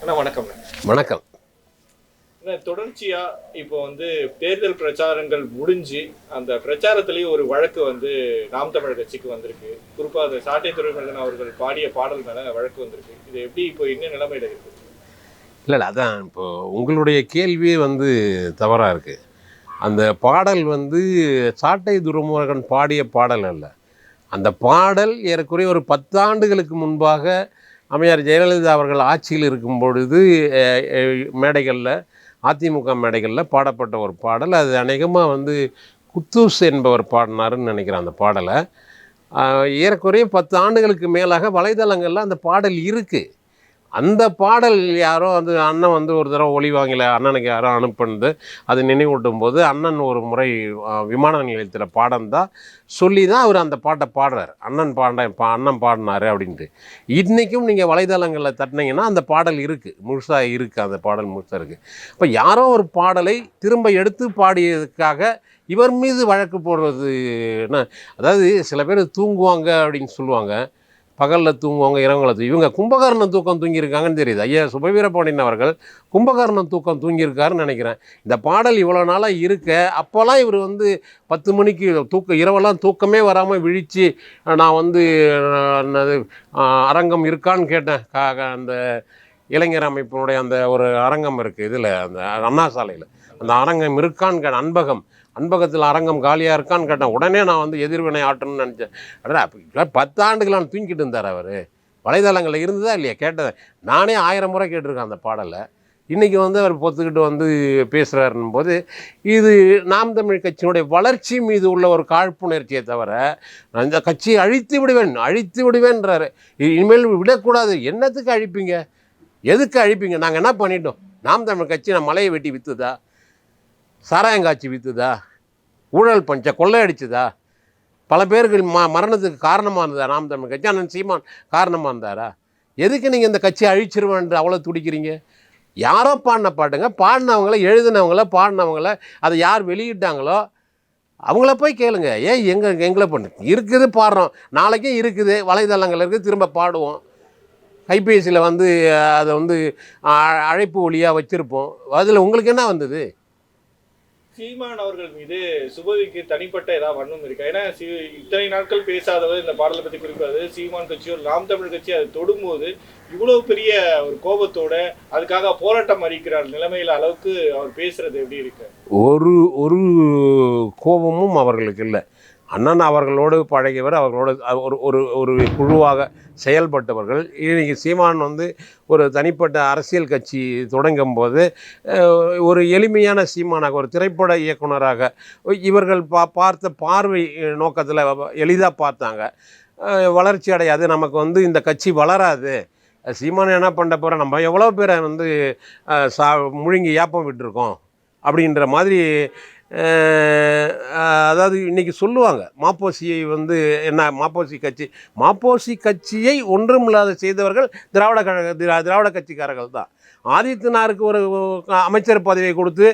அண்ணா வணக்கம். வணக்கம். தொடர்ச்சியா இப்போ வந்து தேர்தல் பிரச்சாரங்கள் முடிஞ்சு அந்த பிரச்சாரத்திலேயே ஒரு வழக்கு வந்து நாம் தமிழர் கட்சிக்கு வந்திருக்கு. குறிப்பா அந்த சாட்டை துறைமுருகன் அவர்கள் பாடிய பாடல் மேல வழக்கு வந்திருக்கு. இது எப்படி இப்போ என்ன நிலைமையில இருக்கு? இல்லை இல்லை அதான் இப்போ உங்களுடைய கேள்வியே வந்து தவறாக இருக்குது அந்த பாடல் வந்து சாட்டை துருமுருகன் பாடிய பாடல் அல்ல. அந்த பாடல் ஏறக்குறைய ஒரு பத்தாண்டுகளுக்கு முன்பாக அம்மையார் ஜெயலலிதா அவர்கள் ஆட்சியில் இருக்கும் பொழுது மேடைகளில் அதிமுக மேடைகளில் பாடப்பட்ட ஒரு பாடல். அது அநேகமாக வந்து குத்தூஸ் என்பவர் பாடினாருன்னு நினைக்கிறேன் அந்த பாடலை. ஏறக்குறைய பத்து ஆண்டுகளுக்கு மேலாக வலைதளங்களில் அந்த பாடல் இருக்குது அந்த பாடல் யாரோ வந்து அண்ணன் வந்து ஒரு தடவை ஒளி வாங்கல அண்ணனுக்கு யாரோ அனுப்புனது. அது நினைவூட்டும் போது அண்ணன் ஒரு முறை விமான நிலையத்தில் பாடம் தான் சொல்லி தான் அவர் அந்த பாட்டை பாடுறார். அண்ணன் பாட பா அண்ணன் பாடினாரு அப்படின்ட்டு. இன்றைக்கும் நீங்கள் வலைதளங்களில் தட்டினீங்கன்னா அந்த பாடல் இருக்குது முழுசாக இருக்குது அந்த பாடல் முழுசாக இருக்குது இப்போ யாரோ ஒரு பாடலை திரும்ப எடுத்து பாடியதுக்காக இவர் மீது வழக்கு போடுறது என்ன? அதாவது சில பேர் தூங்குவாங்க அப்படின்னு சொல்லுவாங்க. பகலில் தூங்குவாங்க இரவுங்களை இவங்க கும்பகர்ணம் தூக்கம் தூங்கியிருக்காங்கன்னு தெரியுது. ஐயா சுபவீரபாண்டியன் அவர்கள் கும்பகர்ணம் தூக்கம் தூங்கியிருக்காருன்னு நினைக்கிறேன். இந்த பாடல் இவ்வளோ நாளாக இருக்க அப்போல்லாம் இவர் வந்து பத்து மணிக்கு தூக்கம் இரவெல்லாம் தூக்கமே வராமல் விழித்து நான் வந்து என்னது அரங்கம் இருக்கான்னு கேட்டேன். க அந்த இளைஞர் அமைப்பினுடைய அந்த ஒரு அரங்கம் இருக்குது இதில் அந்த அண்ணா சாலையில். அந்த அரங்கம் இருக்கான்னு கேட்டேன் அன்பகம் அன்பகத்தில் அரங்கம் காலியாக இருக்கான்னு கேட்டேன் உடனே நான் வந்து எதிர்வினை ஆட்டணும்னு நினச்சேன். பத்தாண்டுகளான தூங்கிட்டு இருந்தார் அவர். வலைதளங்களில் இருந்ததா இல்லையா கேட்டேன் நானே ஆயிரம் முறை கேட்டிருக்கேன் அந்த பாடலை. இன்றைக்கி வந்து அவர் பொத்துக்கிட்டு வந்து பேசுகிறாருன்னும் போது இது நாம் தமிழ் கட்சியினுடைய வளர்ச்சி மீது உள்ள ஒரு காழ்ப்புணர்ச்சியை தவிர அந்த இந்த கட்சியை அழித்து விடுவேன் அழித்து விடுவேன்றாரு. இனிமேல் விடக்கூடாது. என்னத்துக்கு அழிப்பீங்க? எதுக்கு அழிப்பீங்க? நாங்கள் என்ன பண்ணிட்டோம்? நாம் தமிழ் கட்சி நான் மலையை வெட்டி விற்றுதா சாராயங்காட்சி விற்றுதா ஊழல் பஞ்ச கொள்ளையடிச்சதா? பல பேருக்கு ம மரணத்துக்கு காரணமாக இருந்ததா நாம் தமிழ் கட்சி? அண்ணன் சீமான் காரணமாக இருந்தாரா எதுக்கு நீங்கள் இந்த கட்சியை அழிச்சிருவான்ட்டு அவ்வளோ துடிக்கிறீங்க? யாரோ பாடின பாட்டுங்க. பாடினவங்கள எழுதினவங்கள பாடினவங்கள அதை யார் வெளியிட்டாங்களோ அவங்கள போய் கேளுங்க. ஏன் எங்கள் எங்களை பண்ணு? இருக்குது பாடுறோம். நாளைக்கும் இருக்குது. வலைதளங்கள் இருக்குது. திரும்ப பாடுவோம். கைபேசியில் வந்து அதை வந்து அழைப்பு ஒளியாக வச்சுருப்போம். அதில் உங்களுக்கு என்ன வந்தது? சீமான் அவர்கள் மீது சுபவிக்கு தனிப்பட்ட ஏதாவது வண்ணம் இருக்கா? ஏன்னா இத்தனை நாட்கள் பேசாதவர் இந்த பாடலை பத்தி குறிப்பாது சீமான் கட்சியோ நாம் தமிழ் கட்சி அதை தொடும்போது இவ்வளவு பெரிய ஒரு கோபத்தோட அதுக்காக போராட்டம் அறிக்கிறார் நிலைமையில அளவுக்கு அவர் பேசுறது எப்படி இருக்கு? ஒரு ஒரு கோபமும் அவர்களுக்கு இல்லை. அண்ணன் அவர்களோடு பழகியவர் அவர்களோடு ஒரு ஒரு ஒரு குழுவாக செயல்பட்டவர்கள். இன்னைக்கு சீமான் வந்து ஒரு தனிப்பட்ட அரசியல் கட்சி தொடங்கும் போது ஒரு எளிமையான சீமானாக ஒரு திரைப்பட இயக்குனராக இவர்கள் பா பார்த்த பார்வை நோக்கத்தில் எளிதாக பார்த்தாங்க. வளர்ச்சி அடையாது நமக்கு வந்து இந்த கட்சி வளராது. சீமான் என்ன பண்ண போகிறோம் நம்ம எவ்வளோ பேரை வந்து சா முழுங்கி ஏப்பம் விட்டுருக்கோம் அப்படின்ற மாதிரி அதாவது இன்றைக்கி சொல்லுவாங்க மாப்போசியை வந்து என்ன மாப்போசி கட்சி மாப்போசி கட்சியை ஒன்றுமில்லாத செய்தவர்கள் திராவிட கழக திரா- திராவிட கட்சிக்காரர்கள் தான். ஆதித்யனாருக்கு ஒரு அமைச்சர் பதவியை கொடுத்து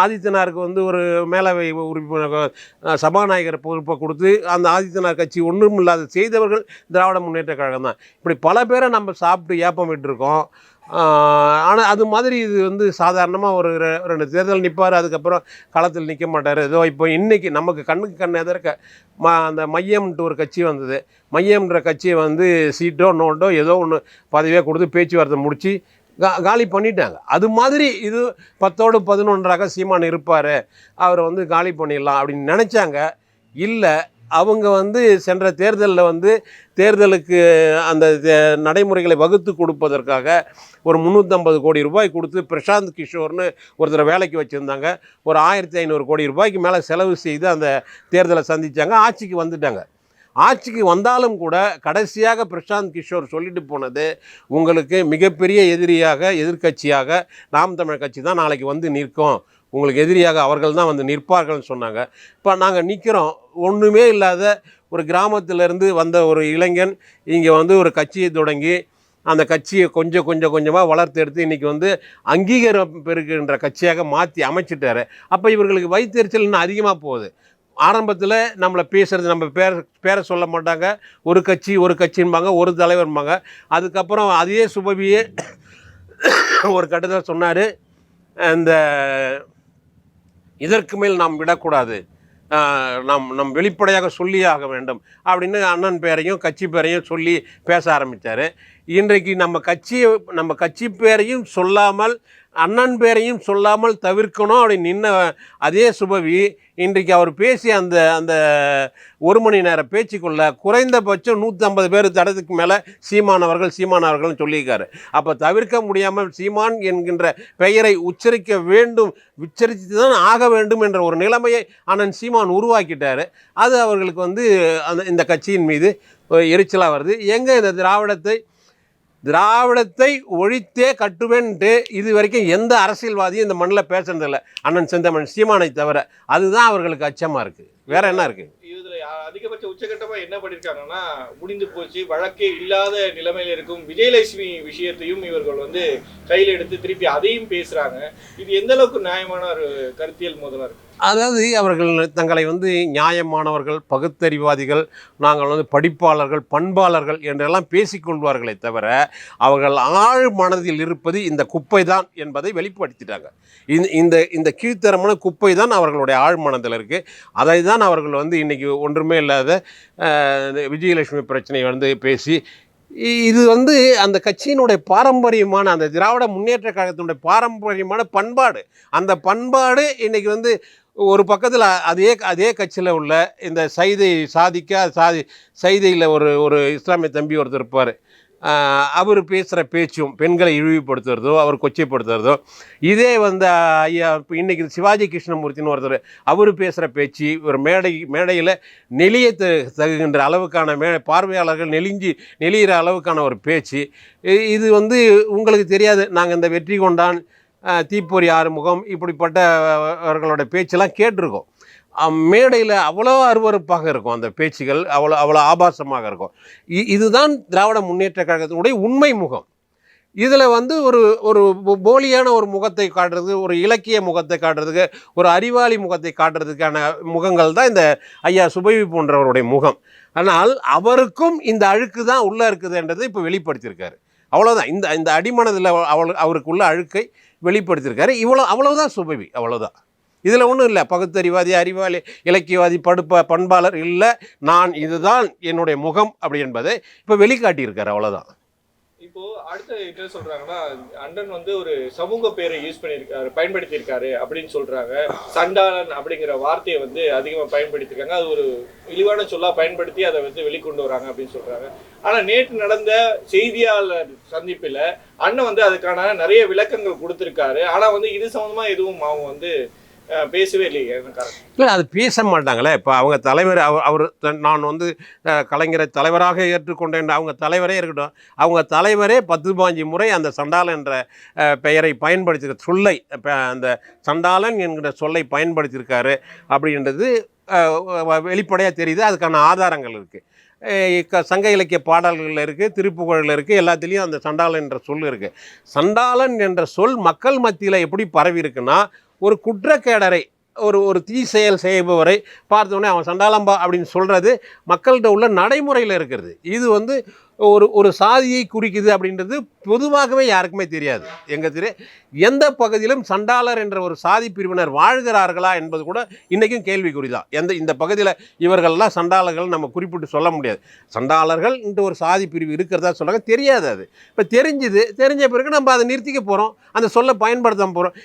ஆதித்யனாருக்கு வந்து ஒரு மேலவை உறுப்பினர் சபாநாயகர் பொறுப்பை கொடுத்து அந்த ஆதித்யநாத் கட்சி ஒன்றுமில்லாத செய்தவர்கள் திராவிட முன்னேற்ற கழகம் தான். இப்படி பல பேரை நம்ம சாப்பிட்டு ஏப்பம் விட்டுருக்கோம். ஆனால் அது மாதிரி இது வந்து சாதாரணமாக ஒரு ரெண்டு தேர்தல் நிற்பார் அதுக்கப்புறம் களத்தில் நிற்க மாட்டார். ஏதோ இப்போ இன்றைக்கி நமக்கு கண்ணுக்கு கண் எதிர்க்க ம அந்த மையம்ன்ட்டு ஒரு கட்சி வந்தது. மையம்ன்ற கட்சியை வந்து சீட்டோ நோட்டோ ஏதோ ஒன்று பதவியாக கொடுத்து பேச்சுவார்த்தை முடித்து கா காலி பண்ணிட்டாங்க. அது மாதிரி இது பத்தோடு பதினொன்றாக சீமான் இருப்பார். அவரை வந்து காலி பண்ணிடலாம் அப்படின்னு நினச்சாங்க. இல்லை அவங்க வந்து சென்ற தேர்தலில் வந்து தேர்தலுக்கு அந்த நடைமுறைகளை வகுத்து கொடுப்பதற்காக ஒரு முந்நூற்றம்பது கோடி ரூபாய் கொடுத்து பிரசாந்த் கிஷோர்னு ஒருத்தரை வேலைக்கு வச்சுருந்தாங்க. ஒரு ஆயிரத்தி ஐநூறு கோடி ரூபாய்க்கு மேலே செலவு செய்து அந்த தேர்தலை சந்தித்தாங்க ஆட்சிக்கு வந்துட்டாங்க. ஆட்சிக்கு வந்தாலும் கூட கடைசியாக பிரசாந்த் கிஷோர் சொல்லிட்டு போனது உங்களுக்கு மிகப்பெரிய எதிரியாக எதிர்க்கட்சியாக நாம் தமிழ் கட்சி தான் நாளைக்கு வந்து நிற்கும். உங்களுக்கு எதிரியாக அவர்கள் தான் வந்து நிற்பார்கள்னு சொன்னாங்க. இப்போ நாங்கள் நிற்கிறோம் ஒன்றுமே இல்லாத ஒரு கிராமத்திலேருந்து வந்த ஒரு இளைஞன் இங்கே வந்து ஒரு கட்சியை தொடங்கி அந்த கட்சியை கொஞ்சம் கொஞ்சம் கொஞ்சமாக வளர்த்து எடுத்து இன்றைக்கி வந்து அங்கீகாரம் பெறுகின்ற கட்சியாக மாற்றி அமைச்சிட்டாரு. அப்போ இவர்களுக்கு வயிற்றுச்சல் இன்னும் அதிகமாக போகுது. ஆரம்பத்தில் நம்மளை பேசுகிறது நம்ம பேர் பேரை சொல்ல மாட்டாங்க. ஒரு கட்சி ஒரு கட்சின்பாங்க ஒரு தலைவர்பாங்க அதுக்கப்புறம் அதே சுபவியே ஒரு கட்டத்தில் சொன்னார். இந்த இதற்கு மேல் நாம் விடக்கூடாது. நம் நாம் நம் வெளிப்படையாக சொல்லியே ஆக வேண்டும். அப்படின்னு அண்ணன் பேரையும் கட்சி பேரையும் சொல்லி பேச ஆரம்பித்தார் இன்றைக்கு நம்ம கட்சியை நம்ம கட்சி பேரையும் சொல்லாமல் அண்ணன் பேரையும் சொல்லாமல் தவிர்க்கணும் அப்படி நின்ன அதே சுபவி இன்றைக்கு அவர் பேசிய அந்த அந்த ஒரு மணி நேர பேச்சுக்குள்ள குறைந்தபட்சம் நூற்றம்பது பேர் தடத்துக்கு மேலே சீமானவர்கள் சீமானவர்கள்னு சொல்லியிருக்காரு. அப்போ தவிர்க்க முடியாமல் சீமான் என்கின்ற பெயரை உச்சரிக்க வேண்டும் உச்சரித்து தான் ஆக வேண்டும் என்ற ஒரு நிலைமையை அண்ணன் சீமான் உருவாக்கிட்டார். அது அவர்களுக்கு வந்து அந்த இந்த கட்சியின் மீது எரிச்சலாக வருது. எங்கே இந்த திராவிடத்தை திராவிடத்தை ஒழித்தே கட்டுவேன்ட்டு இது வரைக்கும் எந்த அரசியல்வாதியும் இந்த மண்ணில் பேசுனதில்லை. அண்ணன் செந்தமன் சீமானை தவிர. அதுதான் அவர்களுக்கு அச்சமாக இருக்குது வேற என்ன இருக்குது அதிகபட்ச உச்சகட்டமா என்ன பண்ணிருக்காங்கன்னா முடிந்து போச்சு. வழக்கே இல்லாத நிலைமையில இருக்கும் விஜயலட்சுமி விஷயத்தையும் இவர்கள் வந்து கையில எடுத்து திருப்பி அதையும் பேசுறாங்க. இது எந்த அளவுக்கு நியாயமான ஒரு கருத்தியல் முதலா இருக்கு? அதாவது அவர்கள் தங்களை வந்து நியாயமானவர்கள் பகுத்தறிவாதிகள் நாங்கள் வந்து படிப்பாளர்கள் பண்பாளர்கள் என்றெல்லாம் பேசிக்கொள்வார்களே தவிர அவர்கள் ஆழ் மனதில் இருப்பது இந்த குப்பை தான் என்பதை வெளிப்படுத்திட்டாங்க. இந்த இந்த இந்த கீழ்த்தரமான குப்பை தான் அவர்களுடைய ஆழ் மனதில் இருக்குது அதை தான் அவர்கள் வந்து இன்றைக்கி ஒன்றுமே இல்லாத விஜயலட்சுமி பிரச்சனை வந்து பேசி இது வந்து அந்த கட்சியினுடைய பாரம்பரியமான அந்த திராவிட முன்னேற்ற கழகத்தினுடைய பாரம்பரியமான பண்பாடு. அந்த பண்பாடு இன்றைக்கி வந்து ஒரு பக்கத்தில் அதே அதே கட்சியில் உள்ள இந்த சைதை சாதிக்க சாதி சைதையில் ஒரு ஒரு இஸ்லாமிய தம்பி ஒருத்தர் இருப்பார். அவர் பேசுகிற பேச்சும் பெண்களை இழிவுபடுத்துறதோ அவர் கொச்சைப்படுத்துறதோ இதே வந்து ஐயா இப்போ இன்றைக்கி சிவாஜி கிருஷ்ணமூர்த்தின்னு ஒருத்தர் அவர் பேசுகிற பேச்சு ஒரு மேடை மேடையில் நெளிய தகுகின்ற அளவுக்கான மே பார்வையாளர்கள் நெளிஞ்சி நெளிகிற அளவுக்கான ஒரு பேச்சு. இ- இது வந்து உங்களுக்கு தெரியாது. நாங்கள் இந்த வெற்றி கொண்டான் தீப்பொறி ஆறுமுகம் இப்படிப்பட்ட அவர்களோட பேச்செல்லாம் கேட்டிருக்கோம். மேடையில் அவ்வளோ அருவருப்பாக இருக்கும் அந்த பேச்சுகள் அவ்வளோ அவ்வளோ ஆபாசமாக இருக்கும். இ- இதுதான் திராவிட முன்னேற்ற கழகத்தினுடைய உண்மை முகம். இதில் வந்து ஒரு ஒரு போலியான ஒரு முகத்தை காட்டுறது ஒரு இலக்கிய முகத்தை காட்டுறதுக்கு ஒரு அறிவாளி முகத்தை காட்டுறதுக்கான முகங்கள் தான் இந்த ஐயா சுபவி போன்றவருடைய முகம். ஆனால் அவருக்கும் இந்த அழுக்கு தான் உள்ளே இருக்குதுன்றதை இப்போ வெளிப்படுத்தியிருக்காரு. அவ்வளோதான் இந்த இந்த அடிமனதில் அவள் அவருக்குள்ள அழுக்கை வெளிப்படுத்தியிருக்காரு. இவ்வளோ அவ்வளோதான் சுபவி அவ்வளோதான் இதில் ஒன்றும் இல்லை. பகுத்தறிவாதி அறிவாளி இலக்கியவாதி படுப்ப பண்பாளர் இல்லை. நான் இதுதான் என்னுடைய முகம் அப்படி என்பதை இப்போ வெளிக்காட்டியிருக்காரு. அவ்வளோதான் இப்போ அடுத்த என்ன சொல்றாங்கன்னா அண்ணன் வந்து ஒரு சமூக பேரை யூஸ் பண்ணியிருக்காரு பயன்படுத்தியிருக்காரு அப்படின்னு சொல்றாங்க. சண்டாளன் அப்படிங்கிற வார்த்தையை வந்து அதிகமாக பயன்படுத்தியிருக்காங்க. அது ஒரு இழிவான சொல்லா பயன்படுத்தி அதை வந்து வெளிக்கொண்டு வராங்க அப்படின்னு சொல்றாங்க. ஆனா நேற்று நடந்த செய்தியாளர் சந்திப்பில் அண்ணன் வந்து அதுக்கான நிறைய விளக்கங்கள் கொடுத்திருக்காரு. ஆனா வந்து இது சம்பந்தமா எதுவும் அவங்க வந்து பேசவே இல்லையே இல்லை அது பேச மாட்டாங்களே. இப்போ அவங்க தலைவர் அவர் அவர் நான் வந்து கலைஞரை தலைவராக ஏற்றுக்கொண்டேன். அவங்க தலைவரே இருக்கட்டும். அவங்க தலைவரே பத்து பாஞ்சு முறை அந்த சண்டாளன் என்ற பெயரை பயன்படுத்தியிருக்க சொல்லை அந்த சண்டாளன் என்கிற சொல்லை பயன்படுத்தியிருக்காரு அப்படின்றது வெளிப்படையாக தெரியுது. அதுக்கான ஆதாரங்கள் இருக்குது சங்க இலக்கிய பாடல்களில் இருக்குது திருப்புகழில் இருக்குது எல்லாத்துலேயும் அந்த சண்டாளன் என்ற சொல் இருக்குது சண்டாளன் என்ற சொல் மக்கள் மத்தியில் எப்படி பரவி இருக்குன்னா ஒரு குற்றக்கேடரை ஒரு ஒரு தீ செயல் செய்பவரை பார்த்தோன்னே அவன் சண்டாளம்பா அப்படின்னு சொல்கிறது மக்கள்கிட்ட உள்ள நடைமுறையில் இருக்கிறது. இது வந்து ஒரு ஒரு சாதியை குறிக்குது அப்படின்றது பொதுவாகவே யாருக்குமே தெரியாது. எங்கள் தெரிய எந்த பகுதியிலும் சண்டாளர் என்ற ஒரு சாதி பிரிவினர் வாழ்கிறார்களா என்பது கூட இன்றைக்கும் கேள்விக்குறி தான் எந்த இந்த பகுதியில் இவர்கள்லாம் சண்டாளர்கள் நம்ம குறிப்பிட்டு சொல்ல முடியாது. சண்டாளர்கள் இந்த ஒரு சாதி பிரிவு இருக்கிறதா சொல்கிறாங்க தெரியாது அது. இப்போ தெரிஞ்சுது தெரிஞ்ச பிறகு நம்ம அதை நிறுத்திக்க போகிறோம் அந்த சொல்லை பயன்படுத்த போகிறோம்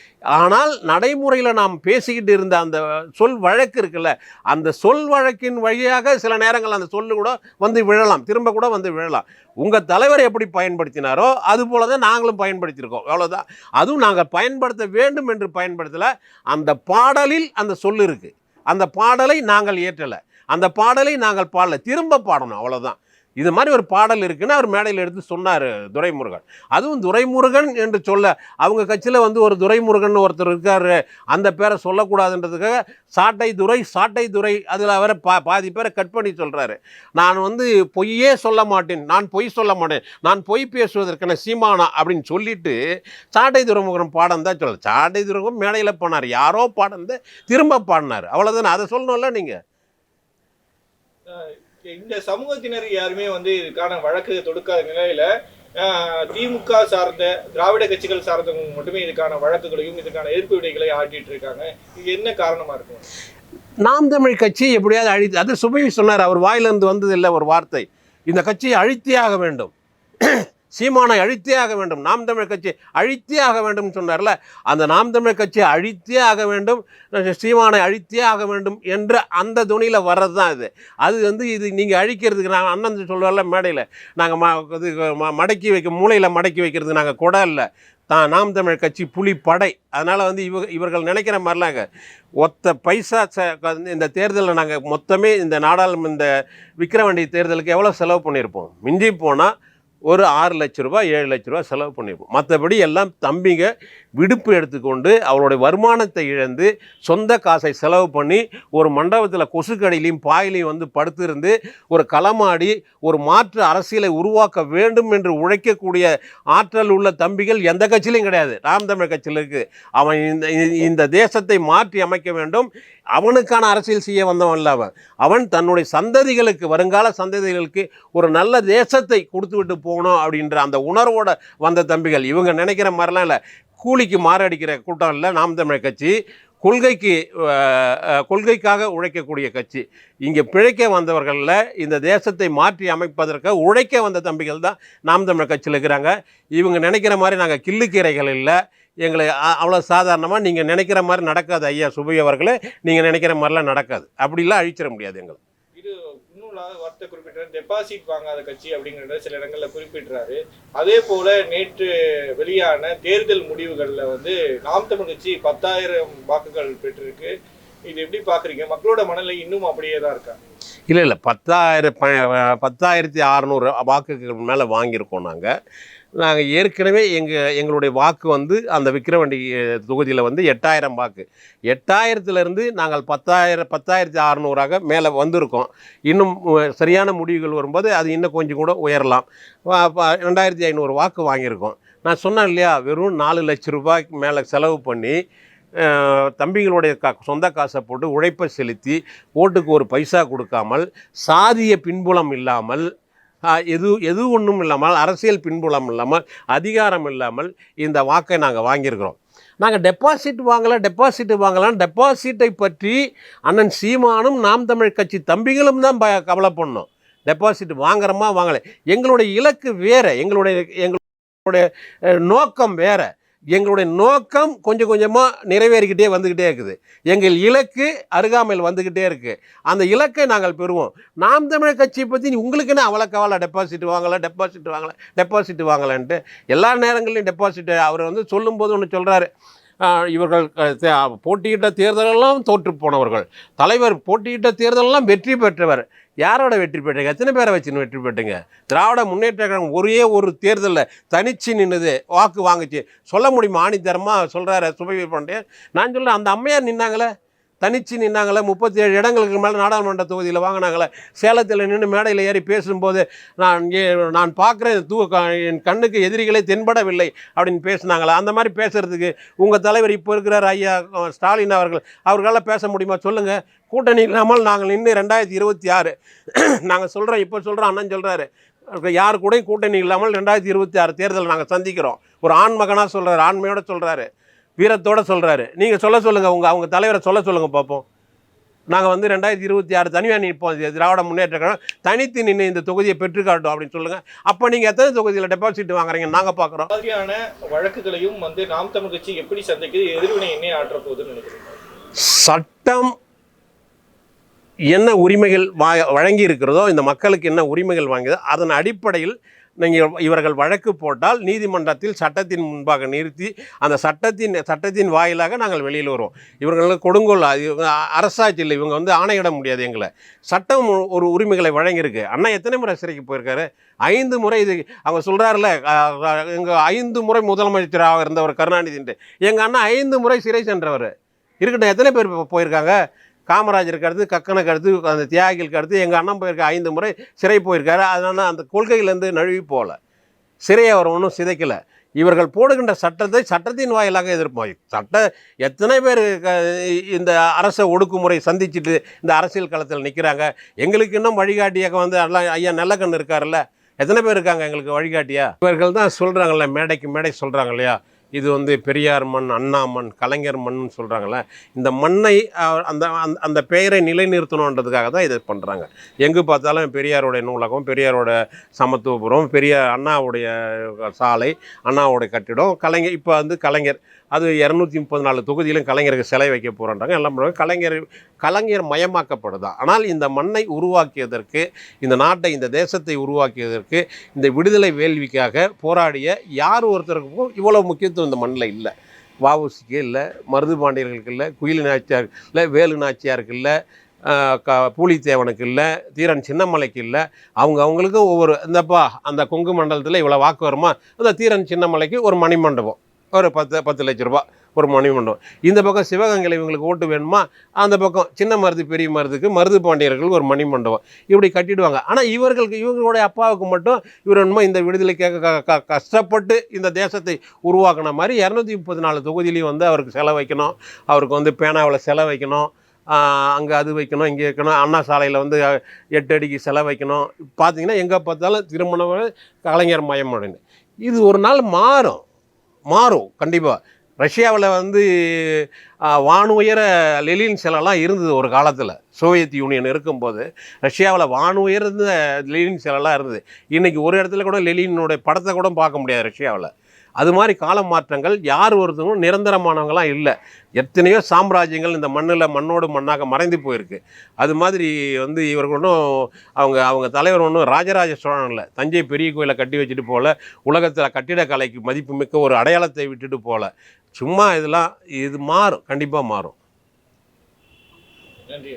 ஆனால் நடைமுறையில் நாம் பேசிக்கிட்டு இருந்த அந்த சொல் வழக்கு இருக்குல்ல அந்த சொல் வழக்கின் வழியாக சில நேரங்கள் அந்த சொல்லு கூட வந்து விழலாம் திரும்ப கூட வந்து விழலாம். உங்கள் தலைவர் எப்படி பயன்படுத்தினாரோ அது போல தான் நாங்களும் பயன்படுத்தியிருக்கோம். அவ்வளோதான் அதுவும் நாங்கள் பயன்படுத்த வேண்டும் என்று பயன்படுத்தலை. அந்த பாடலில் அந்த சொல் இருக்குது அந்த பாடலை நாங்கள் ஏற்றலை அந்த பாடலை நாங்கள் பாடல. திரும்ப பாடணும். அவ்வளோதான் இது மாதிரி ஒரு பாடல் இருக்குன்னு அவர் மேடையில் எடுத்து சொன்னார் துரைமுருகன். அதுவும் துரைமுருகன் என்று சொல்ல அவங்க கட்சியில் வந்து ஒரு துரைமுருகன் ஒருத்தர் இருக்கார் அந்த பேரை சொல்லக்கூடாதுன்றதுக்காக சாட்டை துரை சாட்டை துரை அதில் அவரை பா பாதி பேரை கட் பண்ணி சொல்கிறாரு நான் வந்து பொய்யே சொல்ல மாட்டேன் நான் பொய் சொல்ல மாட்டேன் நான் பொய் பேசுவதற்கான சீமானா அப்படின்னு சொல்லிட்டு சாட்டை துரைமுருகன் பாடம் தான் சொல்ல சாட்டை துரைமுகம் மேடையில் போனார் யாரோ பாடம் தான் திரும்ப பாடினார். அவ்வளோதானே அதை சொல்லணும்ல நீங்கள் இந்த சமூகத்தினர் யாருமே வந்து இதுக்கான வழக்கு தொடுக்காத நிலையில திமுக சார்ந்த திராவிட கட்சிகள் சார்ந்தவங்க மட்டுமே இதுக்கான வழக்குகளையும் இதுக்கான எதிர்ப்பு விடைகளை ஆட்டிட்டு இருக்காங்க. இது என்ன காரணமா இருக்கும்? நாம் தமிழ் கட்சி எப்படியாவது அழித்து அது சுபவி சொன்னார் அவர் வாயிலிருந்து வந்தது இல்லை ஒரு வார்த்தை. இந்த கட்சியை அழித்தே ஆக வேண்டும். சீமானை அழித்தே ஆக வேண்டும். நாம் தமிழ் கட்சி அழித்தே ஆக வேண்டும் சொன்னார்ல. அந்த நாம் தமிழ் கட்சியை அழித்தே ஆக வேண்டும். சீமானை அழித்தே ஆக வேண்டும் என்ற அந்த துணியில் வர்றது தான் இது. அது வந்து இது நீங்கள் அழிக்கிறதுக்கு நாங்கள் அண்ணன் சொல்லுவார்ல மேடையில். நாங்கள் ம இது ம- மடக்கி வைக்க மூளையில் மடக்கி வைக்கிறது நாங்கள் கொடை இல்லை. தான் நாம் தமிழ் கட்சி புலி படை. அதனால் வந்து இவ இவர்கள் நினைக்கிற மாதிரிலாங்க ஒத்த பைசா ச இந்த தேர்தலில் நாங்கள் மொத்தமே இந்த நாடாளுமன்ற இந்த விக்கிரவாண்டி தேர்தலுக்கு எவ்வளோ செலவு பண்ணியிருப்போம்? மிஞ்சி போனால் ஒரு ஆறு லட்ச ரூபா ஏழு லட்ச ரூபா செலவு பண்ணியிருப்போம் மற்றபடி எல்லாம் தம்பிங்க விடுப்பு எடுத்துக்கொண்டு அவருடைய வருமானத்தை இழந்து சொந்த காசை செலவு பண்ணி ஒரு மண்டபத்தில் கொசுக்கடியிலையும் பாயிலையும் வந்து படுத்திருந்து ஒரு களமாடி ஒரு மாற்று அரசியலை உருவாக்க வேண்டும் என்று உழைக்கக்கூடிய ஆற்றல் உள்ள தம்பிகள் எந்த கட்சியிலையும் கிடையாது. நாம் தமிழ் கட்சியில் இருக்குது அவன் இந்த இந்த தேசத்தை மாற்றி அமைக்க வேண்டும். அவனுக்கான அரசியல் செய்ய வந்தவன் இல்லை அவன். அவன் தன்னுடைய சந்ததிகளுக்கு வருங்கால சந்ததிகளுக்கு ஒரு நல்ல தேசத்தை கொடுத்து விட்டு போகணும் அப்படின்ற அந்த உணர்வோட வந்த தம்பிகள். இவங்க நினைக்கிற மாதிரிலாம் இல்லை. கூலிக்கு மாரடிக்கிற கூட்டம் இல்லை நாம் தமிழர் கட்சி கொள்கைக்கு கொள்கைக்காக உழைக்கக்கூடிய கட்சி. இங்கே பிழைக்க வந்தவர்களில் இந்த தேசத்தை மாற்றி அமைப்பதற்கு உழைக்க வந்த தம்பிகள் தான் நாம் தமிழர் கட்சியில் இருக்கிறாங்க. இவங்க நினைக்கிற மாதிரி நாங்கள் கிள்ளுக்கீரைகள் இல்லை. எங்களை அவ்வளோ சாதாரணமாக நீங்கள் நினைக்கிற மாதிரி நடக்காது ஐயா சுபை அவர்களே. நீங்கள் நினைக்கிற மாதிரிலாம் நடக்காது. அப்படிலாம் அழிச்சிட முடியாது எங்களை இது வார்த்தை குறிப்பிட்ட டெபாசிட் வாங்காத கட்சி அப்படிங்கிறத சில இடங்களில் குறிப்பிடுறாரு. அதே போல நேற்று வெளியான தேர்தல் முடிவுகளில் வந்து நாம் தமிழ் கட்சி பத்தாயிரம் வாக்குகள் பெற்றிருக்கு. இது எப்படி பார்க்குறீங்க மக்களோட மனநிலை இன்னும் அப்படியே தான் இருக்காங்க இல்லை இல்லை. பத்தாயிரம் ப பத்தாயிரத்தி அறநூறு வாக்குகள் மேலே வாங்கியிருக்கோம் நாங்கள் நாங்கள் ஏற்கனவே எங்கள் எங்களுடைய வாக்கு வந்து அந்த விக்கிரவாண்டி தொகுதியில் வந்து எட்டாயிரம் வாக்கு. எட்டாயிரத்துலேருந்து நாங்கள் பத்தாயிரம் பத்தாயிரத்தி அறநூறாக மேலே வந்திருக்கோம். இன்னும் சரியான முடிவுகள் வரும்போது அது இன்னும் கொஞ்சம் கூட உயரலாம். ரெண்டாயிரத்தி ஐநூறு வாக்கு வாங்கியிருக்கோம். நான் சொன்னேன் இல்லையா வெறும் நாலு லட்ச ரூபாய்க்கு மேலே செலவு பண்ணி தம்பிகளுடைய கா சொந்த காசை போட்டு உழைப்பை செலுத்தி ஓட்டுக்கு ஒரு பைசா கொடுக்காமல் சாதிய பின்புலம் இல்லாமல் எது எது ஒன்றும் இல்லாமல் அரசியல் பின்புலம் இல்லாமல் அதிகாரம் இல்லாமல் இந்த வாக்கை நாங்கள் வாங்கியிருக்கிறோம். நாங்கள் டெபாசிட் வாங்கலை டெபாசிட் வாங்கலாம் டெபாசிட்டை பற்றி அண்ணன் சீமானும் நாம் தமிழ் கட்சி தம்பிகளும் தான் ப கவலை பண்ணோம் டெபாசிட் வாங்குறோமா வாங்கலை. எங்களுடைய இலக்கு வேறு. எங்களுடைய எங்களுடைய நோக்கம் வேறு. எங்களுடைய நோக்கம் கொஞ்சம் கொஞ்சமாக நிறைவேறிக்கிட்டே வந்துக்கிட்டே இருக்குது. எங்கள் இலக்கு அருகாமையில் வந்துக்கிட்டே இருக்குது அந்த இலக்கை நாங்கள் பெறுவோம். நாம் தமிழர் கட்சியை பற்றி உங்களுக்கு என்ன அவ்வளோ கவலை டெபாசிட் வாங்கலை டெபாசிட் வாங்கலை டெபாசிட் வாங்கலைன்ட்டு எல்லா நேரங்களையும் டெபாசிட் அவர் வந்து சொல்லும்போது ஒன்று சொல்கிறாரு இவர்கள் போட்டியிட்ட தேர்தலெல்லாம் தோற்று போனவர்கள். தலைவர் போட்டியிட்ட தேர்தலெல்லாம் வெற்றி பெற்றவர். யாரோட வெற்றி பெற்றீங்க? எத்தனை பேரை வச்சு வெற்றி பெற்றீங்க? திராவிட முன்னேற்ற கழகம் ஒரே ஒரு தேர்தலில் தனிச்சு நின்றுது வாக்கு வாங்குச்சு. சொல்ல முடியுமா? ஆணித்தரமாக சொல்கிறாரு சுபவி பாண்டியன். நான் சொல்கிறேன் அந்த அம்மையார் நின்னாங்களே? தனிச்சு நின்னாங்களே முப்பத்தி ஏழு இடங்களுக்கு மேலே நாடாளுமன்ற தொகுதியில் வாங்கினாங்களே சேலத்தில் நின்று மேடையில் ஏறி பேசும்போது நான் ஏ நான் பார்க்குறேன் தூ என் கண்ணுக்கு எதிரிகளே தென்படவில்லை அப்படின்னு பேசினாங்களே. அந்த மாதிரி பேசுகிறதுக்கு உங்கள் தலைவர் இப்போ இருக்கிறார் ஐயா ஸ்டாலின் அவர்கள். அவர்களால் பேச முடியுமா? சொல்லுங்கள் கூட்டணி இல்லாமல் நாங்கள் இன்னும் ரெண்டாயிரத்தி இருபத்தி ஆறு நாங்கள் சொல்கிறோம் இப்போ சொல்கிறோம் அண்ணன் சொல்கிறாரு யார் கூடயும் கூட்டணி இல்லாமல் ரெண்டாயிரத்தி இருபத்தி ஆறு தேர்தல் நாங்கள் சந்திக்கிறோம். ஒரு ஆண்மகனாக சொல்கிறார் சொல்கிறாரு ஆண்மையோட சொல்கிறாரு வீரத்தோட சொல்கிறாரு நீங்கள் சொல்ல சொல்லுங்கள் உங்கள் அவங்க தலைவரை சொல்ல சொல்லுங்கள் பார்ப்போம் நாங்கள் வந்து ரெண்டாயிரத்தி இருபத்தி ஆறு தனியாக நிற்போம் திராவிட முன்னேற்ற கழகம் தனித்து நின்று இந்த தொகுதியை பெற்று காட்டும் அப்படின்னு சொல்லுங்கள் அப்போ நீங்கள் எத்தனை தொகுதியில் டெபாசிட் வாங்குறீங்க நாங்கள் பார்க்குறோம் மாதிரியான வழக்குகளையும் வந்து நாம் தமிழ் கட்சி எப்படி சந்திக்குது எதிர்வினை என்ன ஆற்ற போகுதுன்னு நினைக்கிறேன் சட்டம் என்ன உரிமைகள் வா வழங்கி இருக்கிறதோ இந்த மக்களுக்கு என்ன உரிமைகள் வாங்கியதோ அதன் அடிப்படையில் நீங்கள் இவர்கள் வழக்கு போட்டால் நீதிமன்றத்தில் சட்டத்தின் முன்பாக நிறுத்தி அந்த சட்டத்தின் சட்டத்தின் வாயிலாக நாங்கள் வெளியில் வருவோம். இவர்களுக்கு கொடுங்கோல் இவங்க அரசாட்சி இல்லை இவங்க வந்து ஆணையிட முடியாது எங்களை. சட்டம் ஒரு- உரிமைகளை வழங்கியிருக்கு. அண்ணா எத்தனை முறை சிறைக்கு போயிருக்காரு? ஐந்து முறை இது அவங்க சொல்கிறாருல எங்கள் ஐந்து முறை முதலமைச்சராக இருந்தவர் கருணாநிதின்ட்டு. எங்கள் அண்ணா ஐந்து முறை சிறை சென்றவர். இருக்கட்டும் எத்தனை பேர் இப்போ போயிருக்காங்க? காமராஜருக்கு அடுத்து கக்கனுக்கு அடுத்து அந்த தியாகிகளுக்கு அடுத்து எங்கள் அண்ணன் போயிருக்க ஐந்து முறை சிறை போயிருக்காரு. அதனால் அந்த கொள்கையிலேருந்து நழுவி போகல சிறையை அவர் ஒன்றும் சிதைக்கலை. இவர்கள் போடுகின்ற சட்டத்தை சட்டத்தின் வாயிலாக எதிர்ப்போம். சட்ட எத்தனை பேர் க- இந்த அரச ஒடுக்குமுறை சந்திச்சுட்டு இந்த அரசியல் களத்தில் நிற்கிறாங்க எங்களுக்கு இன்னும் வழிகாட்டியாக வந்து எல்லாம் ஐயா நல்லக்கண்ணு இருக்கார்ல எத்தனை பேர் இருக்காங்க எங்களுக்கு வழிகாட்டியா? இவர்கள் தான் சொல்கிறாங்கல்ல மேடைக்கு மேடை சொல்கிறாங்க இல்லையா? இது வந்து பெரியார் மண் அண்ணா மண் கலைஞர் மண்னு சொல்கிறாங்கல்ல இந்த மண்ணை அந்த அந்த- அந்த பெயரை நிலைநிறுத்தணுன்றதுக்காக தான் இதை பண்ணுறாங்க எங்கே பார்த்தாலும் பெரியாருடைய நூலகம் பெரியாரோட சமத்துவபுரம் பெரிய அண்ணாவுடைய சாலை அண்ணாவுடைய கட்டிடம் கலைஞர் இப்போ வந்து கலைஞர். அது இரநூத்தி முப்பது நாலு தொகுதியிலும் கலைஞருக்கு சிலை வைக்க போகிறோன்றாங்க எல்லாம் பண்ணுவாங்க. கலைஞர் கலைஞர் மயமாக்கப்படுதா? ஆனால் இந்த மண்ணை உருவாக்கியதற்கு இந்த நாட்டை இந்த தேசத்தை உருவாக்கியதற்கு இந்த விடுதலை வேள்விக்காக போராடிய யார் ஒருத்தருக்கும் இவ்வளோ முக்கியத்துவம் இந்த மண்ணில் இல்லை. வாவுசிக்கு இல்லை மருது பாண்டியர்களுக்கு இல்லை குயில் நாச்சியார் இல்லை வேலு நாச்சியாருக்கு இல்லை க பூலித்தேவனுக்கு இல்லை தீரன் சின்னமலைக்கு இல்லை. அவங்க அவங்களுக்கு ஒவ்வொரு இந்தப்பா அந்த கொங்கு மண்டலத்தில் இவ்வளோ வாக்கு வருமா? அந்த தீரன் சின்னமலைக்கு ஒரு மணிமண்டபம். ஒரு பத்து பத்து லட்ச ரூபா ஒரு மணிமண்டபம் இந்த பக்கம் சிவகங்கையில் இவங்களுக்கு ஓட்டு வேணுமா? அந்த பக்கம் சின்ன மருது பெரிய மருதுக்கு மருது பாண்டியர்கள் ஒரு மணிமண்டபம் இப்படி கட்டிடுவாங்க. ஆனால் இவர்களுக்கு இவங்களுடைய அப்பாவுக்கு மட்டும் இவர் என்னமோ இந்த விடுதலை கேட்க கஷ்டப்பட்டு இந்த தேசத்தை உருவாக்கின மாதிரி இரநூத்தி முப்பத்தி நாலு தொகுதியிலையும் வந்து அவருக்கு செலவைக்கணும். அவருக்கு வந்து பேனாவில் செலவைக்கணும். அங்கே அது வைக்கணும் இங்கே வைக்கணும். அண்ணா சாலையில் வந்து எட்டு அடிக்கு செலவு வைக்கணும் பார்த்தீங்கன்னா எங்கே பார்த்தாலும் திருமணம் கலைஞர் மயம் அப்படின்னு. இது ஒரு நாள் மாறும். மாறும். கண்டிப்பாக ரஷ்யாவில் வந்து வானுயர லெலின் சிலைலாம் இருந்தது ஒரு காலத்தில். சோவியத் யூனியன் இருக்கும்போது ரஷ்யாவில் வானுயர்ந்த லெலின் சிலைலாம் இருந்தது. இன்றைக்கி ஒரு இடத்துல கூட லெலினுடைய படத்தை கூட பார்க்க முடியாது ரஷ்யாவில். அது மாதிரி கால மாற்றங்கள் யார் ஒருத்தவங்களும் நிரந்தரமானவங்களாம் இல்லை. எத்தனையோ சாம்ராஜ்யங்கள் இந்த மண்ணில் மண்ணோடு மண்ணாக மறைந்து போயிருக்கு. அது மாதிரி வந்து இவர்கள் ஒன்றும் அவங்க அவங்க தலைவர் ஒன்றும் ராஜராஜ சோழன் இல்லை. தஞ்சை பெரிய கோயிலை கட்டி வச்சுட்டு போல உலகத்தில் கட்டிடக்கலைக்கு மதிப்புமிக்க ஒரு அடையாளத்தை விட்டுட்டு போகல சும்மா இதெல்லாம் இது மாறும். கண்டிப்பாக மாறும். நன்றி